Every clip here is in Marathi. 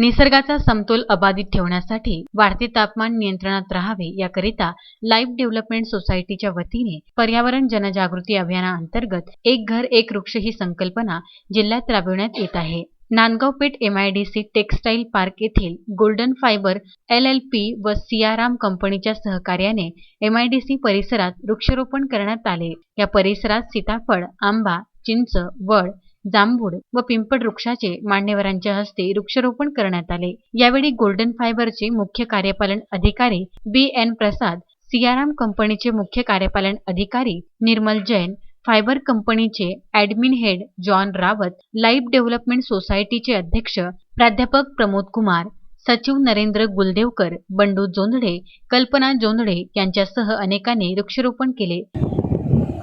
निसर्गाचा समतोल अबाधित ठेवण्यासाठी वाढते तापमान नियंत्रणात राहावे याकरिता लाईफ डेव्हलपमेंट सोसायटीच्या वतीने पर्यावरण जनजागृती अभियानाअंतर्गत एक घर एक वृक्ष ही संकल्पना जिल्ह्यात राबविण्यात येत आहे. Nandgaon Peth MIDC textile park येथील golden fibre L L P व सियाराम कंपनीच्या सहकार्याने एमआयडीसी परिसरात वृक्षारोपण करण्यात आले. या परिसरात सीताफळ आंबा चिंच वड जांभूळ व पिंपळ वृक्षाचे मान्यवरांच्या हस्ते वृक्षारोपण करण्यात आले. यावेळी गोल्डन फायबरचे मुख्य कार्यपालन अधिकारी बी एन प्रसाद सियाराम कंपनीचे मुख्य कार्यपालन अधिकारी निर्मल जैन फायबर कंपनीचे admin head John Rawat life development सोसायटीचे अध्यक्ष प्राध्यापक प्रमोद कुमार सचिव नरेंद्र गुलदेवकर बंडू जोंधळे कल्पना जोंधळे यांच्यासह अनेकांनी वृक्षारोपण केले.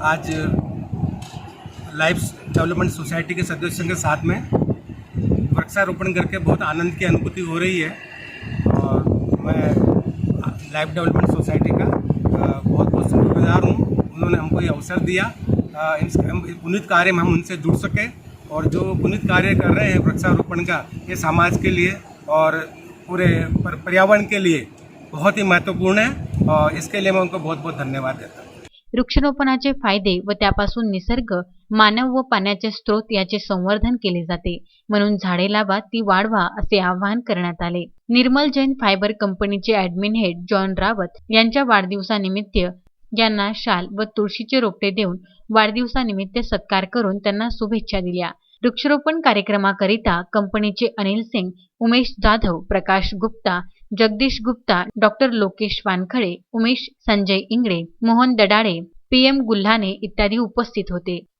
आज लाइफ डेवलपमेंट सोसाइटी के सदस्यों के साथ में वृक्षारोपण करके बहुत आनंद की अनुभूति हो रही है। और मैं लाइफ डेवलपमेंट सोसाइटी का बहुत बहुत शुक्रगुजार हूँ। उन्होंने हमको ये अवसर दिया। इस हम कार्य में हम उनसे जुड़ सके। और जो पुनित कार्य कर रहे हैं वृक्षारोपण का ये समाज के लिए और पूरे पर- पर्यावरण के लिए बहुत ही महत्त्वपूर्ण है। और इसके लिए मैं उनको बहुत बहुत धन्यवाद देता हूँ। वृक्षारोपणाचे फायदे व त्यापासून निसर्ग मानव व पाण्याचे स्रोत याचे संवर्धन केले जाते. म्हणून झाडे लावा ती वाढवा असे आवाहन करण्यात आले. निर्मल जैन फायबर कंपनीचे ऍडमिन हेड जॉन रावत यांच्या वाढदिवसानिमित्त यांना शाल व तुळशीचे रोपटे देऊन वाढदिवसानिमित्त सत्कार करून त्यांना शुभेच्छा दिल्या. वृक्षारोपण कार्यक्रमाकरिता कंपनीचे Anil Singh Umesh Jadhav Prakash Gupta Jagdish Gupta doctor Lokesh Wankhade Umesh Sanjay Ingle Mohan Dadale P M Gulhane इत्यादी उपस्थित होते.